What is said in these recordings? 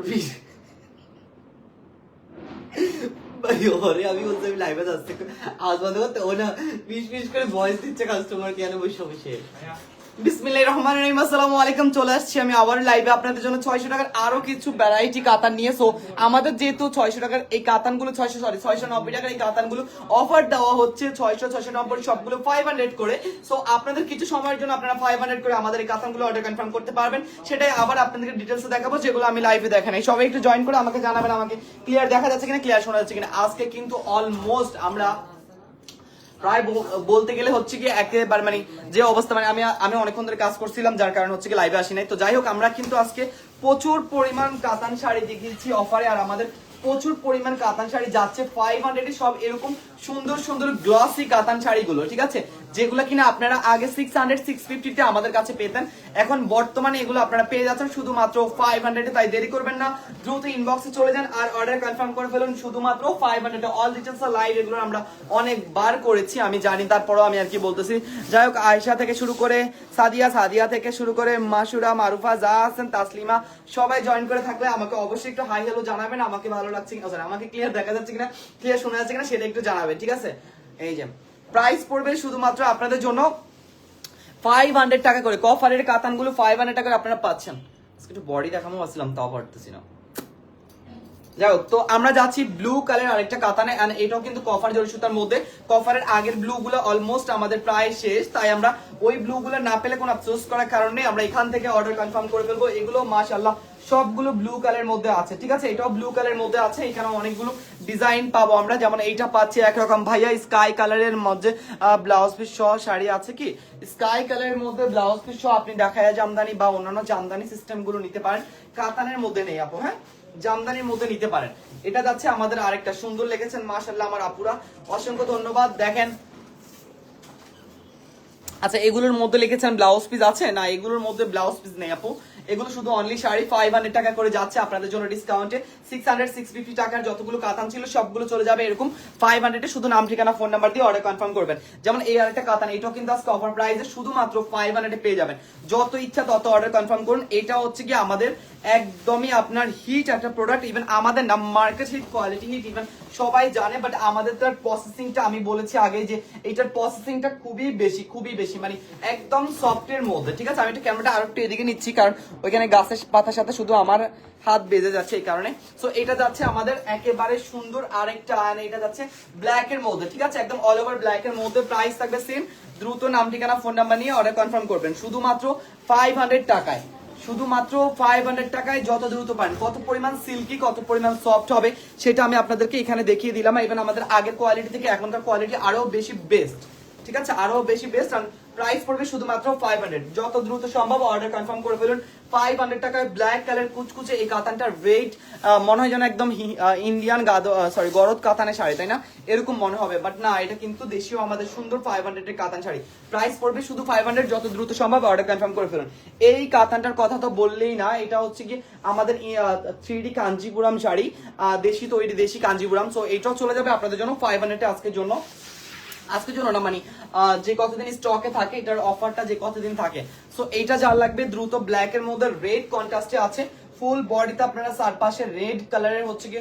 করবি ওরে, আমি বলতে আমি লাইভে যাচ্ছি। আওয়াজ বন্ধ করতে ও না বিশ বিশ করে ভয়েস দিচ্ছে কাস্টমার কেন বসে বসে। আলাইকুম, চলে আসছি আমি লাইভে আপনাদের জন্য 600 টাকার আরও কিছু ভ্যারাইটি কাতান নিয়ে। সো আমাদের যেহেতু 600 টাকার এই কাতানগুলো 600 সরি 690 টাকার এই কাতানগুলো অফার দেওয়া হচ্ছে 600 690 সবগুলো 500 করে। সো আপনাদের কিছু সময়ের জন্য আপনারা 500 করে আমাদের এই কাতানগুলো অর্ডার কনফার্ম করতে পারবেন। সেটাই আবার দেখাবো, যেগুলো আমি লাইভে দেখে নাই। সবাই একটু জয়েন করে আমাকে জানাবেন, আমাকে ক্লিয়ার দেখা যাচ্ছে কিনা ক্লিয়ার শোনা যাচ্ছে কিনা। আজকে কিন্তু অলমোস্ট আমরা প্রায় বলতে গেলে হচ্ছে কি একেবারে মানে যে অবস্থা মানে আমি আমি অনেকক্ষণ ধরে কাজ করছিলাম, যার কারণে হচ্ছে কি লাইভে আসি নাই। তো যাই হোক, আমরা কিন্তু আজকে প্রচুর পরিমাণ কাতান শাড়ি দেখিয়েছি অফারে আর আমাদের প্রচুর পরিমাণ কাতান শাড়ি যাচ্ছে। ফাইভ হান্ড্রেডে সব এরকম সুন্দর সুন্দর গ্লসি কাতান শাড়িগুলো, ঠিক আছে? যেগুলো কিনা আপনারা আগে সিক্স হান্ড্রেড সিক্স ফিফটিতে আমাদের কাছে পেতেন। এখন বর্তমানে এগুলো আপনারা পেয়ে যাচ্ছেন শুধুমাত্র ফাইভ হান্ড্রেডে তাই দেরি করবেন না। দ্রুত ইনবক্সে চলে যান আর অর্ডার কনফার্ম করে ফেলুন। শুধুমাত্র five hundred all details live এগুলো আমরা অনেকবার করেছি, আমি জানি। তারপরও আমি আর কি বলতেছি। যাই হোক আয়সা থেকে শুরু করে সাদিয়া সাদিয়া থেকে শুরু করে মাসুরা, মারুফা, যা আছেন, তাসলিমা, সবাই জয়েন করে থাকলে আমাকে অবশ্যই একটু হাই হ্যালো জানাবেন, আমাকে ভালো লাগছে কিনা sorry, আমাকে ক্লিয়ার দেখা যাচ্ছে কিনা ক্লিয়ার শোনা যাচ্ছে কিনা সেটা একটু জানাবেন ঠিক আছে? এই যে প্রাইস পড়বে শুধুমাত্র আপনাদের জন্য ফাইভ হান্ড্রেড টাকা করে কফারের কাতানগুলো ফাইভ হান্ড্রেড টাকা আপনারা পাচ্ছেন। একটু বডি দেখামো আসছিলাম তাও পারতেছি না। যাই হোক তো আমরা যাচ্ছি ব্লু কালার আরেকটা কাতানে এটাও কিন্তু কফার জরি সুতার মধ্যে। কফারের আগের ব্লু গুলো অলমোস্ট আমাদের প্রায় শেষ তাই আমরা ওই ব্লু গুলো না পেলে কোনো আফসোস করার কারণে আমরা এখান থেকে অর্ডার কনফার্ম করে ফেলব। এগুলো মাশাআল্লাহ সবগুলো ব্লু কালারের মধ্যে আছে, ঠিক আছে? এটাও ব্লু কালার মধ্যে আছে এখানে অনেকগুলো ডিজাইন পাবো আমরা। যেমন এইটা পাচ্ছি একরকম। ভাইয়া স্কাই কালারের মধ্যে ব্লাউজ পিস সহ শাড়ি আছে কি? স্কাই কালারের মধ্যে ব্লাউজ পিস সহ আপনি দেখায় জামদানি বা অন্যান্য জামদানি সিস্টেমগুলো নিতে পারেন। কাতানের মধ্যে নেই আপু হ্যাঁ? জামদানির মধ্যে নিতে পারেন। এটা যাচ্ছে আমাদের আরেকটা, সুন্দর লেগেছেন মাশাল্লাহ আমার আপুরা। অসংখ্য ধন্যবাদ। দেখেন। আচ্ছা এগুলোর মধ্যে লিখেছেন ব্লাউজ পিস আছে? না, এগুলোর মধ্যে ব্লাউজ পিস নেই আপু। এগুলো শুধু অনলি শাড়ি ফাইভ টাকা করে যাচ্ছে, আপনাদের জন্য ডিসকাউন্টে সিক্স হান্ড্রেড টাকার যতগুলো কাতান ছিল, সবগুলো চলে যাবে এরকম ফাইভ হান্ড্রেডে শুধু নাম, ঠিকানা ফোন নাম্বার দিয়ে অর্ডার কনফার্ম করবেন। যেমন এই আরেকটা কাতান, এটাও কিন্তু আজকে অফার প্রাইসে শুধুমাত্র ফাইভ হান্ড্রেডে পেয়ে যাবেন। যত ইচ্ছা তত অর্ডার কনফার্ম করুন। এটা হচ্ছে কি আমাদের একদমই আপনার হিট একটা প্রোডাক্ট ইভেন আমাদের না market hit quality hit even সবাই জানে বাট আমাদের তার প্রসেসিংটা আমি বলেছি আগে যে এটার প্রসেসিংটা খুবই বেশি খুবই বেশি মানে একদম সফটের মধ্যে, ঠিক আছে? আমি একটু ক্যামেরাটা আরও একটু এদিকে নিচ্ছি, কারণ ওইখানে গাছের পাতার সাথে শুধু আমার হাত বেজে যাচ্ছে এই কারণে। সো এটা যাচ্ছে আমাদের একেবারে সুন্দর আরেকটা আর এটা যাচ্ছে ব্ল্যাক এর মধ্যে, ঠিক আছে? একদম অল ওভার ব্ল্যাক এর মধ্যে প্রাইস থাকবে সেম দ্রুত নাম, ঠিকানা ফোন নাম্বার নিয়ে অর্ডার কনফার্ম করবেন। শুধুমাত্র ফাইভ হান্ড্রেড টাকায়। শুধুমাত্র ফাইভ হান্ড্রেড টাকায় যত দ্রুত পারেন, কত পরিমাণ সিল্কি কত পরিমাণ সফট হবে, সেটা আমি আপনাদেরকে এখানে দেখিয়ে দিলাম ইভেন আমাদের আগের কোয়ালিটি থেকে এখনকার কোয়ালিটি আরও বেশি বেস্ট ঠিক আছে? আরও বেশি বেস্ট প্রাইস পড়বে শুধুমাত্র ফাইভ হান্ড্রেড যত দ্রুত সম্ভব অর্ডার কনফার্ম করে ফেলুন। ফাইভ হান্ড্রেড টাকায় ব্ল্যাক কালার কুচকুচে এই কাতানটার ওয়েট মনে হয় যেন একদম ইন্ডিয়ান গাদ সরি গরদ কাতানের শাড়ি, তাই না? এরকম মনে হবে। বাট না, এটা কিন্তু দেশীয়, আমাদের সুন্দর ফাইভ হান্ড্রেডের কাতান শাড়ি। প্রাইস পড়বে শুধু ফাইভ হান্ড্রেড যত দ্রুত সম্ভব অর্ডার কনফার্ম করে ফেলুন। এই কাতানটার কথা তো বললেই না, এটা হচ্ছে কি আমাদের থ্রি ডি কাঞ্জিপুরাম শাড়ি দেশি তৈরি দেশি কাঞ্জিপুরাম। সো এটাও চলে যাবে আপনাদের জন্য ফাইভ হান্ড্রেডে আজকের জন্য। আজকের জন্য না মানে যে কতদিন স্টকে থাকে, এটার অফারটা যে কতদিন থাকে। সো এইটা যা লাগবে, দ্রুত ব্ল্যাক এর মধ্যে রেড কন্ট্রাস্টে আছে। ফুল বডিতে আপনারা চারপাশে রেড কালারের হচ্ছে কি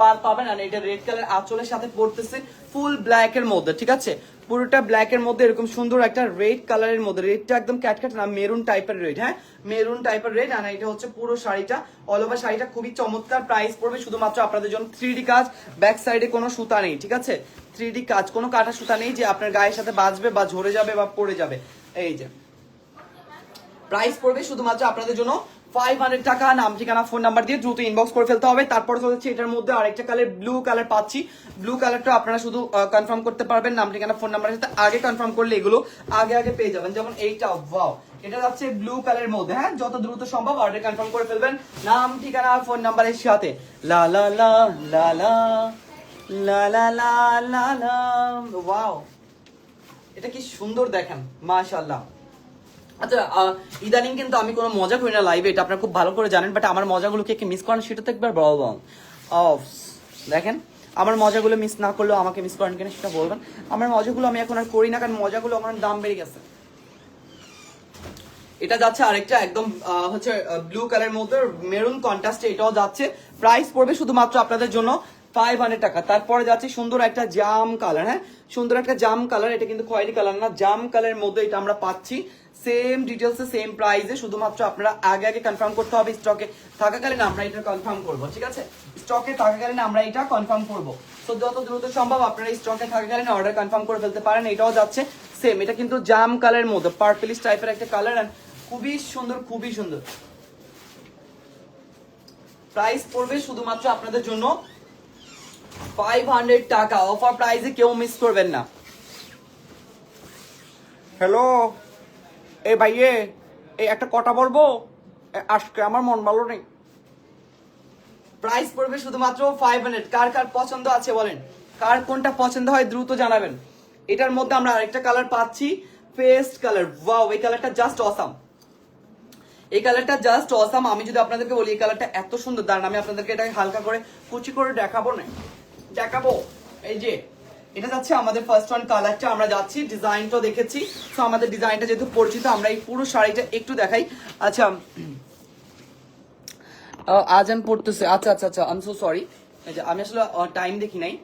পার পাবেন আর এটা রেড কালার আঁচলের সাথে পড়তেছে ফুল ব্ল্যাক এর মধ্যে, ঠিক আছে? পুরোটা ব্ল্যাক এর মধ্যে এরকম সুন্দর একটা রেড কালারের মধ্যে রেডটা একদম ক্যাটক্যাট না মেরুন টাইপের রেড হ্যাঁ? মেরুন টাইপের রেড আর এটা হচ্ছে পুরো শাড়িটা অল ওভার শাড়িটা খুবই চমৎকার প্রাইস পড়বে শুধুমাত্র আপনাদের জন্য থ্রি কাজ ব্যাক সাইডে কোনো সুতা নেই, ঠিক আছে? থ্রি কাজ, কোনো কাটা সুতা নেই যে আপনার গায়ের সাথে বাজবে বা ঝরে যাবে বা পড়ে যাবে, এই যে। প্রাইস পড়বে শুধুমাত্র আপনাদের জন্য ফাইভ হান্ড্রেড টাকা নাম ঠিকানা ফোন নাম্বার দিয়ে দ্রুত ইনবক্স করে ফেলতে হবে তারপর হচ্ছে এটার মধ্যে আরেকটা কালার ব্লু কালার পাচ্ছি ব্লু কালারটা আপনারা শুধু কনফার্ম করতে পারবেন নাম ঠিকানা ফোন নাম্বারের সাথে আগে কনফার্ম করলে এগুলো আগে আগে পেয়ে যাবেন যেমন এইটা ওয়াও এটা যাচ্ছে ব্লু কালারের মধ্যে হ্যাঁ যত দ্রুত সম্ভব অর্ডার কনফার্ম করে ফেলবেন নাম ঠিকানা ফোন নাম্বারের সাথে লা লা লা লা লা লা লা লা লা লা ওয়াও এটা কি সুন্দর দেখেন মাশাআল্লাহ আচ্ছা ইদানিং কিন্তু আমি কোনো মজা করি না লাইভে এটা আপনারা খুব ভালো করে জানেন বাট আমার মজাগুলোকে কি মিস করেন সেটা তো একবার বলবেন অফ দেখেন, আমার মজাগুলো মিস না করলেও আমাকে মিস করেন কিনা সেটা বলবেন। আমার মজাগুলো আমি এখন আর করি না, কারণ মজাগুলো আমার দাম বেড়ে গেছে। এটা যাচ্ছে আরেকটা একদম হচ্ছে ব্লু কালারের মধ্যে মেরুন কন্ট্রাস্টে এটাও যাচ্ছে। প্রাইস পড়বে শুধুমাত্র আপনাদের জন্য ফাইভ হান্ড্রেড টাকা। তারপরে যাচ্ছে সুন্দর একটা জাম কালার হ্যাঁ? সুন্দর একটা জাম কালার এটা কিন্তু খয়েরি কালার না। জাম কালারের মধ্যে এটা আমরা পাচ্ছি। সেম ডিটেলসে সেম প্রাইসে শুধুমাত্র আপনারা আগে আগে কনফার্ম করতে হবে স্টকে থাকাকালীন আমরা এটা কনফার্ম করব, ঠিক আছে? স্টকে থাকাকালীন আমরা এটা কনফার্ম করব। তো যত দ্রুত সম্ভব আপনারা স্টকে থাকাকালীন অর্ডার কনফার্ম করে ফেলতে পারেন। এটাও যাচ্ছে সেম এটা কিন্তু জাম কালারের মধ্যে পার্পলিশ টাইপের একটা কালার এন্ড খুবই সুন্দর খুবই সুন্দর। প্রাইস পড়বে শুধুমাত্র আপনাদের জন্য ফাইভ হান্ড্রেড টাকা। অফার প্রাইসে কেউ মিস করবেন না। হ্যালো এ ভাইয়ে এই একটা কথা বলব? আজকে আমার মন ভালো নেই। প্রাইস পড়বে শুধুমাত্র ফাইভ হান্ড্রেড কার কার পছন্দ আছে বলেন? কার কোনটা পছন্দ হয় দ্রুত জানাবেন। এটার মধ্যে আমরা আরেকটা কালার পাচ্ছি পেস্ট কালার ওয়াও এই কালারটা জাস্ট অসাম এই কালারটা জাস্ট অসাম আমি যদি আপনাদেরকে বলি, এই কালারটা এত সুন্দর। দাঁড়ান, আমি আপনাদেরকে এটা হালকা করে কুচি করে দেখাবো না। দেখাবো। এই যে, এটা যাচ্ছে আমাদের ফার্স্ট ওয়ান কালারটা আমরা যাচ্ছি ডিজাইনটা দেখেছি। তো আমাদের ডিজাইনটা যেহেতু পরিচিত, আমরা এই পুরো শাড়িটা একটু দেখাই। আচ্ছা আজ আজান পড়তেছে। আচ্ছা আচ্ছা আচ্ছা আম সো সরি আমি আসলে টাইম দেখি নাই।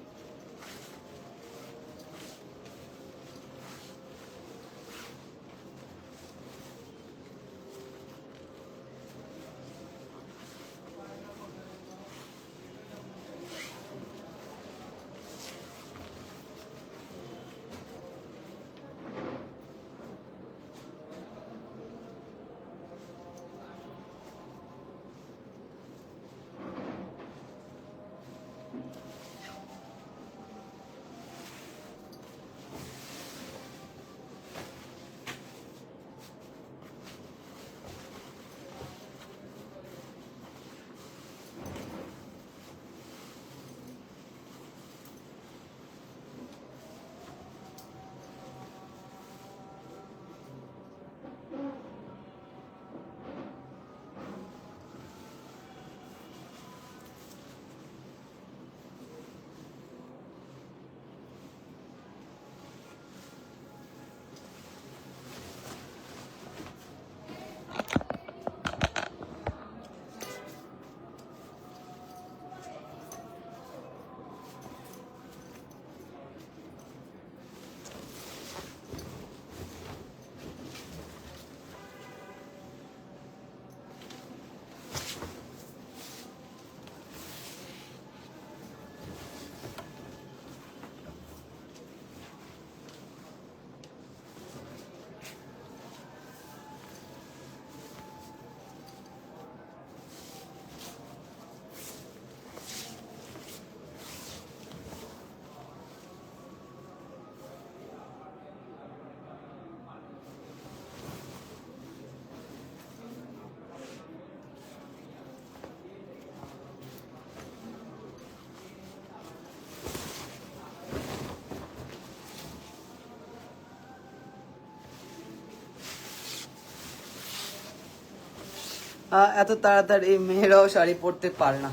এত তাড়াতাড়ি মেয়েরাও শাড়ি পরতে পারে না।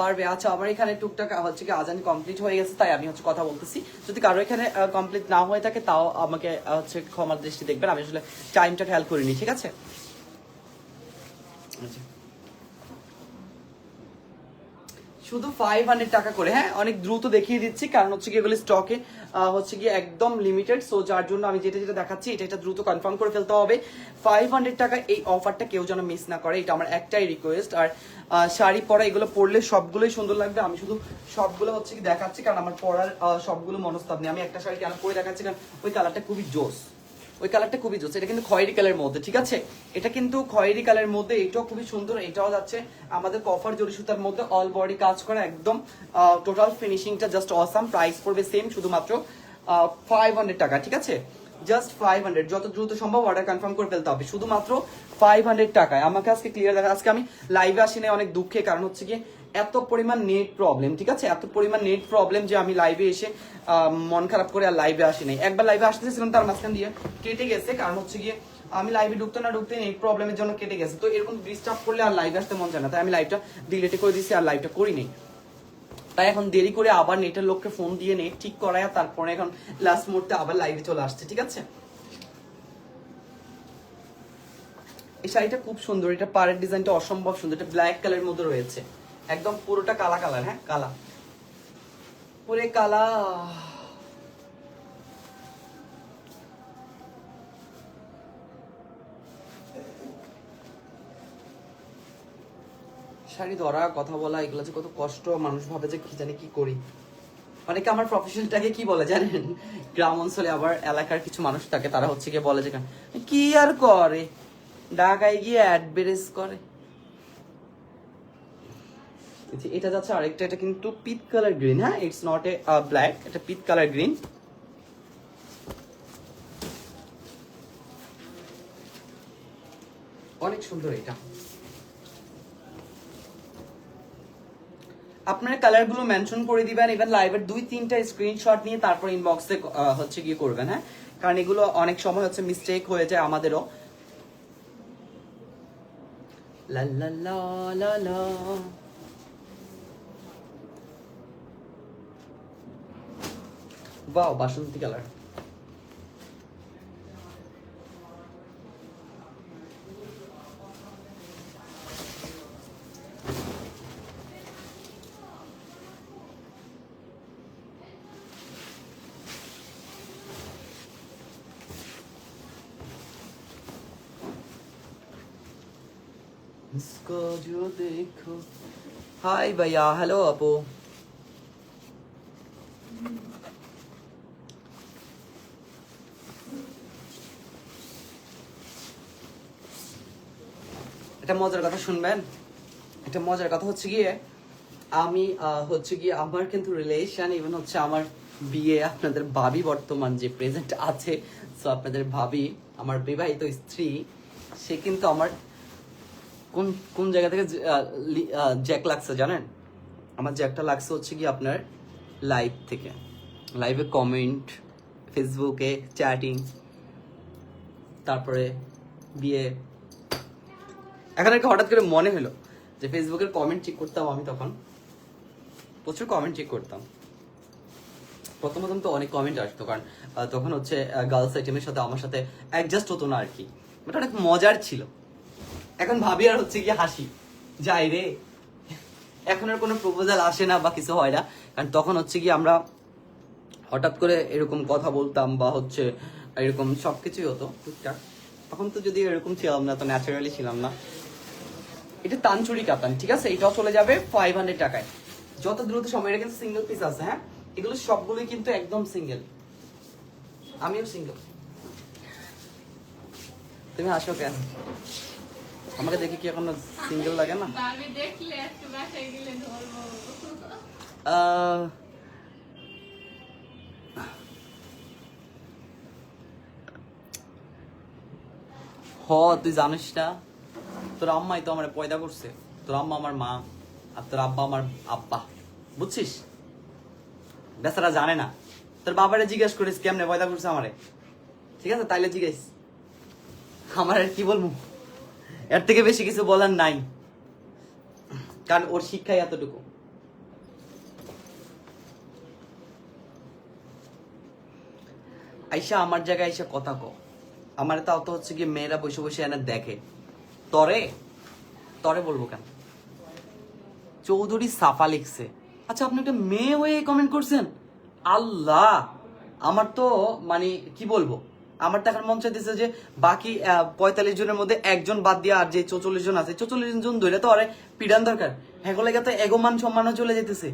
পারবে। আচ্ছা আমার এখানে টুকটাক হচ্ছে কি আজান কমপ্লিট হয়ে গেছে, তাই আমি হচ্ছে কথা বলতেছি। যদি কারও এখানে কমপ্লিট না হয়ে থাকে, তাও আমাকে হচ্ছে ক্ষমার দৃষ্টি দেখবেন। আমি আসলে টাইমটা খেয়াল করিনি, ঠিক আছে? আচ্ছা। শুধু ফাইভ হান্ড্রেড টাকা করে হ্যাঁ? অনেক দ্রুত দেখিয়ে দিচ্ছি, কারণ হচ্ছে এগুলো স্টকে হচ্ছে গিয়ে একদম লিমিটেড সো যার জন্য আমি যেটা যেটা দেখাচ্ছি, এটা এটা দ্রুত কনফার্ম করে ফেলতে হবে। ফাইভ হান্ড্রেড টাকা এই অফারটা কেউ যেন মিস না করে, এটা আমার একটাই রিকোয়েস্ট আর শাড়ি পরা এগুলো পরলে সবগুলোই সুন্দর লাগবে, আমি শুধু সবগুলো হচ্ছে কি দেখাচ্ছি, কারণ আমার পরার সবগুলো মনস্তাব নেই। আমি একটা শাড়ি কেন পরে দেখাচ্ছি, কারণ ওই কালারটা খুবই জোস। ওই কালারটা খুবই জোস, এটা কিন্তু খয়েরি কালারের মধ্যে, ঠিক আছে? এটা কিন্তু খয়েরি কালারের মধ্যে, এটাও খুবই সুন্দর, এটাও যাচ্ছে আমাদের কফার জরি সুতার মধ্যে অল বডি কাজ করা একদম টোটাল ফিনিশিংটা জাস্ট অসাম প্রাইস পড়বে সেম শুধুমাত্র ফাইভ হান্ড্রেড টাকা, ঠিক আছে? জাস্ট ফাইভ হান্ড্রেড যত দ্রুত সম্ভব অর্ডার কনফার্ম করে ফেলতে হবে, শুধুমাত্র ফাইভ হান্ড্রেড টাকায়। আমাকে আজকে ক্লিয়ার দেখা, আজকে আমি লাইভে আসি নাই অনেক দুঃখে, কারণ হচ্ছে কি এত পরিমাণ নেট প্রবলেম ঠিক আছে? এত পরিমাণ নেট প্রবলেম যে আমি লাইভে এসে মন খারাপ করে আর লাইভে আসি নাই। একবার লাইভে আসতে আসতেছিলাম তার মাঝখান দিয়ে, কেটে গেছে। কারণ হচ্ছে গিয়ে, আমি লাইভে ঢুকতে না ঢুকতে নেট প্রবলেমের জন্য কেটে গেছে। তো এরকম ডিস্টার্ব করলে আর লাইভে আসতে মন চায় না। তাই আমি লাইভটা ডিলেটে করে দিয়েছি আর লাইভটা করি নাই। তাই এখন দেরি করে আবার নেটের লোককে ফোন দিয়ে নেট ঠিক করায় তারপরে এখন লাস্ট মুহূর্তে আবার লাইভে চলে আসছে, ঠিক আছে? এই শাড়িটা খুব সুন্দর। এটা পাড়ের ডিজাইনটা অসম্ভব সুন্দর। এটা ব্ল্যাক কালারের মধ্যে রয়েছে। একদম পুরোটা কালা কালার হ্যাঁ কালা। পুরে কালা। শাড়ি ধরা, কথা বলা, এগুলো যে কত কষ্ট, মানুষ ভাবে যে কি জানি কি করি। অনেকে আমার প্রফেশনটাকে কি বলে জানেন? গ্রাম অঞ্চলে আবার এলাকার কিছু মানুষ থাকে, তারা হচ্ছে গিয়ে বলে যে কি আর করে? ঢাকায় গিয়ে অ্যাডভারেজ করে। যে এটা যাচ্ছে আরেকটা এটা কিন্তু পিট কালার গ্রিন হ্যাঁ? ইটস নট এ ব্ল্যাক এটা পিট কালার গ্রিন। অনেক সুন্দর এটা। আপনার কালারগুলো মেনশন করে দিবেন ইভেন লাইভের দুই তিনটা স্ক্রিনশট নিয়ে তারপর ইনবক্সে হচ্ছে গিয়ে করবেন হ্যাঁ? কারণ এগুলো অনেক সময় হচ্ছে মিস্টেক হয়ে যায় আমাদেরও। লা লা লা লা। Wow, başınızı gelir. इसको जो देखो हाय भैया हेलो अपू এটা মজার কথা শুনবেন। এটা মজার কথা হচ্ছে গিয়ে, আমি হচ্ছে গিয়ে আমার কিন্তু রিলেশন ইভেন হচ্ছে আমার বিয়ে, আপনাদের ভাবি বর্তমান যে প্রেজেন্ট আছে সো আপনাদের ভাবি, আমার বিবাহিত স্ত্রী, সে কিন্তু আমার কোন কোন জায়গা থেকে জ্যাক লাগছে জানেন? আমার জ্যাকটা লাগছে হচ্ছে কি আপনার লাইভ থেকে। লাইভে কমেন্ট ফেসবুকে চ্যাটিং তারপরে বিয়ে এখন একটা হঠাৎ করে মনে হলো যে ফেসবুকের কমেন্ট চেক করতাম আমি তখন। প্রচুর কমেন্ট চেক করতাম। প্রথম প্রথম তো অনেক কমেন্ট আসতো, কারণ তখন হচ্ছে গার্লস আইটেমের সাথে আমার সাথে অ্যাডজাস্ট হতো না আর কি। বাট অনেক মজার ছিল। এখন ভাবি আর হচ্ছে গিয়ে হাসি। যাই রে। এখন আর কোনো প্রপোজাল আসে না বা কিছু হয় না। কারণ তখন হচ্ছে কি আমরা হঠাৎ করে এরকম কথা বলতাম বা হচ্ছে এরকম সবকিছুই হতো, টুকটাক। তখন তো যদি এরকম ছিলাম না, তো ন্যাচারালি ছিলাম না। এটা তানচুরি কাতান ঠিক আছে? এটাও চলে যাবে ফাইভ হান্ড্রেড টাকায়। যত দ্রুত সময় এটা কিন্তু সিঙ্গেল পিস আছে হ্যাঁ? এগুলো সবগুলোই কিন্তু একদম সিঙ্গেল আমিও সিঙ্গেল তুমি হাসো কেন? আমাকে দেখে কি এখন সিঙ্গেল লাগে না? হ তুই জানিস না? তোর আম্মাই তো আমার পয়দা করছে। তোর আম্মা আমার মা, আর তোর আব্বা আমার আব্বা। বুঝছিস? বেচারা জানে না। তোর বাবারে জিজ্ঞেস করিস, কেমনে পয়দা করছে আমারে? ঠিক আছে? তাইলে জিজ্ঞেস। আমার আর কি বলব? এর থেকে বেশি কিছু বলার নাই। কারণ ওর শিক্ষাই এতটুকু। আইসা আমার জায়গায় আইসা কথা কো আমার তো হচ্ছে কি মেয়েরা বসে বসে এনে দেখে। তরে? তরে বলব কেন? চৌধুরী সাফা লিখছে। আচ্ছা আপনি একটা মেয়ে হয়ে কমেন্ট করছেন? আল্লাহ! আমার তো মানে কি বলব? আমার এখন মন চাইতেছে যে বাকি পঁয়তাল্লিশ জনের মধ্যে একজন বাদ দিয়ে আর যে চৌচল্লিশ জন আছে, চৌচল্লিশ জন ধরে তো আরে পিডান দরকার। হ্যাঁ তো এগোমান সম্মানও চলে যেতেছে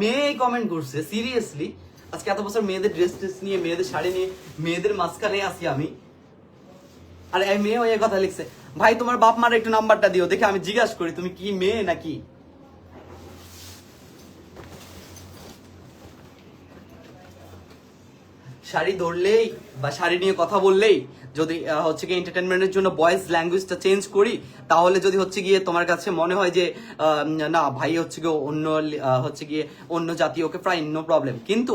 মেয়ে কমেন্ট করছে সিরিয়াসলি আজকে এত বছর মেয়েদের ড্রেস ট্রেস নিয়ে, মেয়েদের শাড়ি নিয়ে, মেয়েদের মাঝখানে আসি আমি। আর মেয়ে ওই কথা লিখছে। ভাই, তোমার বাপ মার একটু নাম্বারটা দিও, দেখে আমি জিজ্ঞাসা করি, তুমি কি মেয়ে নাকি? শাড়ি ধরলেই বা শাড়ি নিয়ে কথা বললেই যদি হচ্ছে গিয়ে এন্টারটেনমেন্টের জন্য ভয়েস ল্যাঙ্গুয়েজটা চেঞ্জ করি, তাহলে যদি হচ্ছে গিয়ে তোমার কাছে মনে হয় যে না, ভাই হচ্ছে গিয়ে অন্য হচ্ছে গিয়ে অন্য জাতীয়কে প্রায় নো প্রবলেম কিন্তু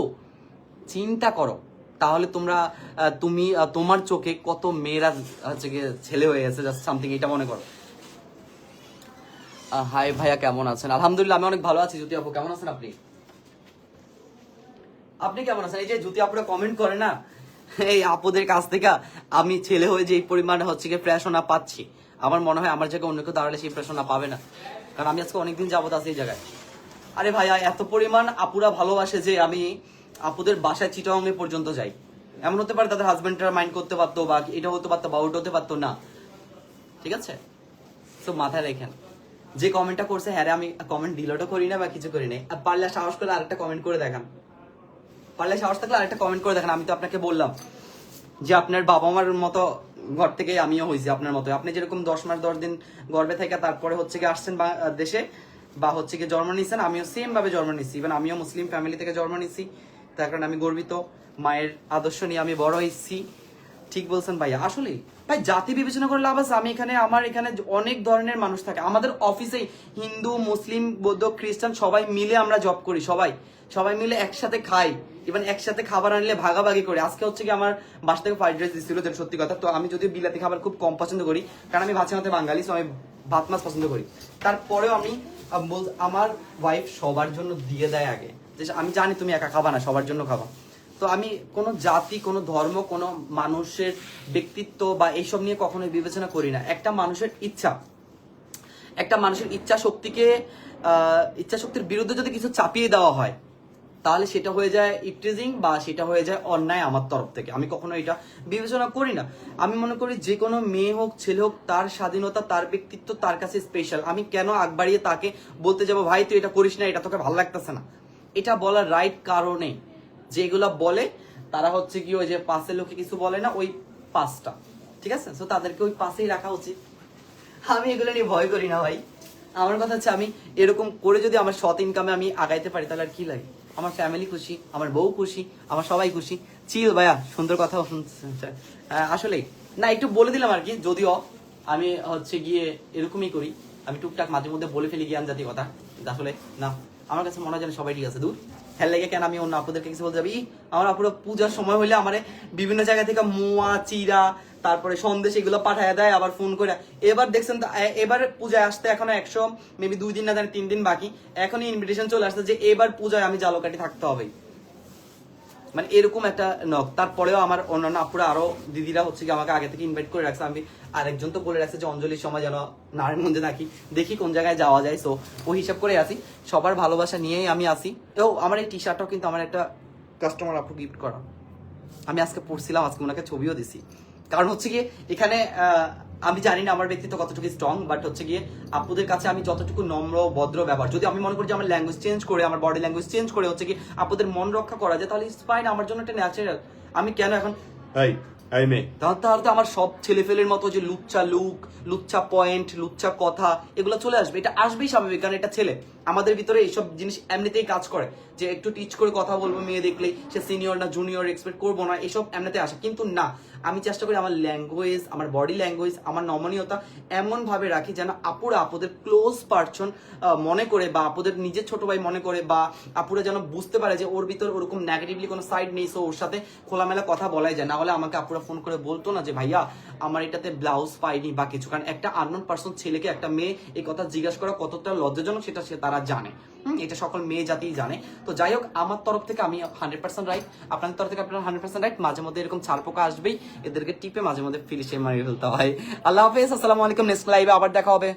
চিন্তা করো তাহলে তোমরা তুমি তোমার চোখে কত মেয়েরা হচ্ছে গিয়ে ছেলে হয়ে গেছে জাস্ট সামথিং এটা মনে করো। হাই ভাইয়া, কেমন আছেন? আলহামদুলিল্লাহ, আমি অনেক ভালো আছি। জ্যোতি আপু, কেমন আছেন আপনি? আপনি কেমন আছেন? এই যে জ্যোতি আপুরা কমেন্ট করে না, এই আপুদের কাছ থেকে আমি ছেলে হয়ে যে পরিমাণে হচ্ছে গিয়ে প্রেরণা পাচ্ছি। আমার মনে হয় আমার জায়গায় অন্য কেউ দাঁড়ালে সেই প্রেশনা পাবে না। কারণ আমি আজকে অনেকদিন যাবত আছি এই জায়গায়। আরে ভাইয়া, এত পরিমাণ আপুরা ভালোবাসে যে আমি আপুদের বাসায় চিটাঙ্গে পর্যন্ত যাই। এমন হতে পারে তাদের হাজবেন্ডরা মাইন্ড করতে পারতো বা এটা হতে পারতো বা ওটা হতে পারতো না। ঠিক আছে? তো মাথায় রেখেন। যে কমেন্টটা করছে হ্যাঁ আমি কমেন্ট ডিলিটও করি না বা কিছু করি না পারলে সাহস করে আরেকটা কমেন্ট করে দেখান। পারলে সাহস থাকলে আরেকটা কমেন্ট করে দেখেন, আমি তো আপনাকে বললাম যে আপনার বাবা মার মতো ঘর থেকে আমিও হয়েছি আপনার মতো আপনি যেরকম দশ মাস, দশ দিন গর্ভে থেকে তারপরে হচ্ছে কি আসছেন বা- দেশে বা হচ্ছে কি জন্ম নিয়েছেন আমিও সেম ভাবে জন্ম নিচ্ছি ইভেন আমিও মুসলিম ফ্যামিলি থেকে জন্ম নিচ্ছি তার কারণে আমি গর্বিত। মায়ের আদর্শ নিয়ে আমি বড় হয়েছি। ঠিক বলছেন ভাইয়া। আসলে, ভাই, জাতি বিবেচনা করে লাভ আছে। আমি এখানে, আমার এখানে অনেক ধরনের মানুষ থাকে। আমাদের অফিসে হিন্দু, মুসলিম, বৌদ্ধ, খ্রিস্টান সবাই মিলে আমরা জব করি, সবাই। সবাই মিলে একসাথে খাই। ইভেন একসাথে খাবার আনলে ভাগাভাগি করি। আজকে হচ্ছে কি আমার বাসা থেকে ফ্রাইড রাইস দিচ্ছিল যেটা সত্যি কথা। তো আমি যদি বিলাতি খাবার খুব কম পছন্দ করি, কারণ আমি ভাত বাঙালি তো আমি ভাত মাছ পছন্দ করি। তারপরেও আমি আমার ওয়াইফ সবার জন্য দিয়ে দেয় আগে। আমি জানি তুমি একা খাবা না, সবার জন্য খাবা। তো আমি কোনো জাতি, কোনো ধর্ম, কোনো মানুষের ব্যক্তিত্ব বা এইসব নিয়ে কখনোই বিবেচনা করি না। একটা মানুষের ইচ্ছা, একটা মানুষের ইচ্ছা শক্তিকে ইচ্ছা শক্তির বিরুদ্ধে যদি কিছু চাপিয়ে দেওয়া হয়, তাহলে সেটা হয়ে যায় ইপটিজিং বা সেটা হয়ে যায় অন্যায় আমার তরফ থেকে। আমি কখনো এটা বিবেচনা করি না। আমি মনে করি যে কোনো মেয়ে হোক, ছেলে হোক, তার স্বাধীনতা, তার ব্যক্তিত্ব, তার কাছে স্পেশাল আমি কেন আগ বাড়িয়ে তাকে বলতে যাব, ভাই, তুই এটা করিস না, এটা তোকে ভালো লাগতেছে না। এটা বলার রাইট কারণে যেগুলা বলে, তারা হচ্ছে কি ওই যে পাশের লোকে কিছু বলে না, ওই পাঁচটা ঠিক আছে? তো তাদেরকে ওই পাশেই রাখা উচিত। আমি এগুলো নিয়ে ভয় করি না ভাই। আমার কথা হচ্ছে আমি এরকম করে যদি আমার সৎ ইনকামে আমি আগাইতে পারি, তাহলে আর কি লাগে? আমার ফ্যামিলি খুশি, আমার বউ খুশি, আমার সবাই খুশি। চিল ভাইয়া, সুন্দর কথা শুনছে। আসলে, না, একটু বলে দিলাম আর কি, যদিও আমি হচ্ছে গিয়ে এরকমই করি। আমি টুকটাক মাঝে মধ্যে বলে ফেলি জ্ঞান জাতি কথা, আসলে না। আমার কাছে মনে হয় যেন সবাই ঠিক আছে, দূর। হ্যাঁ লেগে কেন আমি অন্য আপুদেরকে কিছু বলতে যাবি? আমার আপুরা পূজার সময় হলে আমার বিভিন্ন জায়গা থেকে মোয়া, চিরা, তারপরে সন্দেশ এগুলো পাঠায় দেয়, আবার ফোন করে। এবার দেখছেন এবার পূজায় আসতে এখনও একশো মেবি দুই দিন না জানি, তিন দিন বাকি। এখনই ইনভিটেশন চলে আসছে যে এবার পূজায় আমি জালকাটি থাকতে হবে। মানে এরকম একটা নক তারপরেও আমার অন্যান্য আপুরা আরও, দিদিরা হচ্ছে কি আমাকে আগে থেকে ইনভাইট করে রাখছে। আমি আরেকজন তো বলে রাখছে যে অঞ্জলির সময় যেন নারায়ণগঞ্জে থাকি দেখি কোন জায়গায় যাওয়া যায়। সো ওই হিসাব করে আসি। সবার ভালোবাসা নিয়েই আমি আসি। তো আমার এই টি শার্টটাও কিন্তু আমার একটা কাস্টমার আপু গিফট করা। আমি আজকে পড়ছিলাম আজকে ওনাকে ছবিও দিছি। কারণ হচ্ছে গিয়ে এখানে আমি জানি না আমার ব্যক্তিত্ব কতটুকু স্ট্রং বাট হচ্ছে গিয়ে আপুদের কাছে আমি যতটুকু নম্র, ভদ্র ব্যবহার, যদি আমি মনে করি যে আমার ল্যাঙ্গুয়েজ চেঞ্জ করে, আমার বডি ল্যাঙ্গুয়েজ চেঞ্জ করে হচ্ছে কি আপুদের মন রক্ষা করা যায়, তাহলে ইটস ফাইন আমার জন্য একটা ন্যাচারাল আমি কেন এখন তাহলে আমার সব ছেলেফেলের মতো যে লুচ্চা লুক, লুচ্চা পয়েন্ট লুচ্চা কথা, এগুলো চলে আসবে। এটা আসবেই স্বাভাবিক, কারণ এটা ছেলে। আমাদের ভিতরে এইসব জিনিস এমনিতেই কাজ করে। যে একটু টিচ করে কথা বলব, মেয়ে দেখলেই সে সিনিয়র না জুনিয়র এক্সপেক্ট করব না, এসব এমনিতে আসে। কিন্তু না, আমি চেষ্টা করি আমার ল্যাঙ্গুয়েজ আমার বডি ল্যাঙ্গুয়েজ আমার নমনীয়তা এমন ভাবে রাখি যেন আপুরা, আপুদের ক্লোজ পার্সন মনে করে বা আপুদের নিজের ছোট ভাই মনে করে বা আপুরা যেন বুঝতে পারে যে ওর ভিতর ওরকম নেগেটিভলি কোনো সাইড নেই সো ওর সাথে খোলামেলা কথা বলাই যায়। না হলে আমাকে আপুরা ফোন করে বলতো না যে, ভাইয়া, আমার এটাতে ব্লাউজ পাইনি বা কিছু কারণ একটা আননোন পার্সন ছেলেকে, একটা মেয়ে এই কথা জিজ্ঞাসা করা কতটা লজ্জাজনক সেটা সে তারা জানে। এটা সকল মেয়ে জাতিই জানে। তো যাই হোক, আমার তরফ থেকে আমি হান্ড্রেড পার্সেন্ট রাইট আপনাদের তরফ থেকে আপনার হান্ড্রেড পার্সেন্ট রাইট মাঝে মধ্যে এরকম ছাড় পোকা আসবেই, এদেরকে টিপে মাঝে মধ্যে ফিলিশে মারিয়ে ফেলতে হয়। আল্লাহ হাফেজ, আসসালামু আলাইকুম নেক্সট লাইভে আবার দেখা হবে।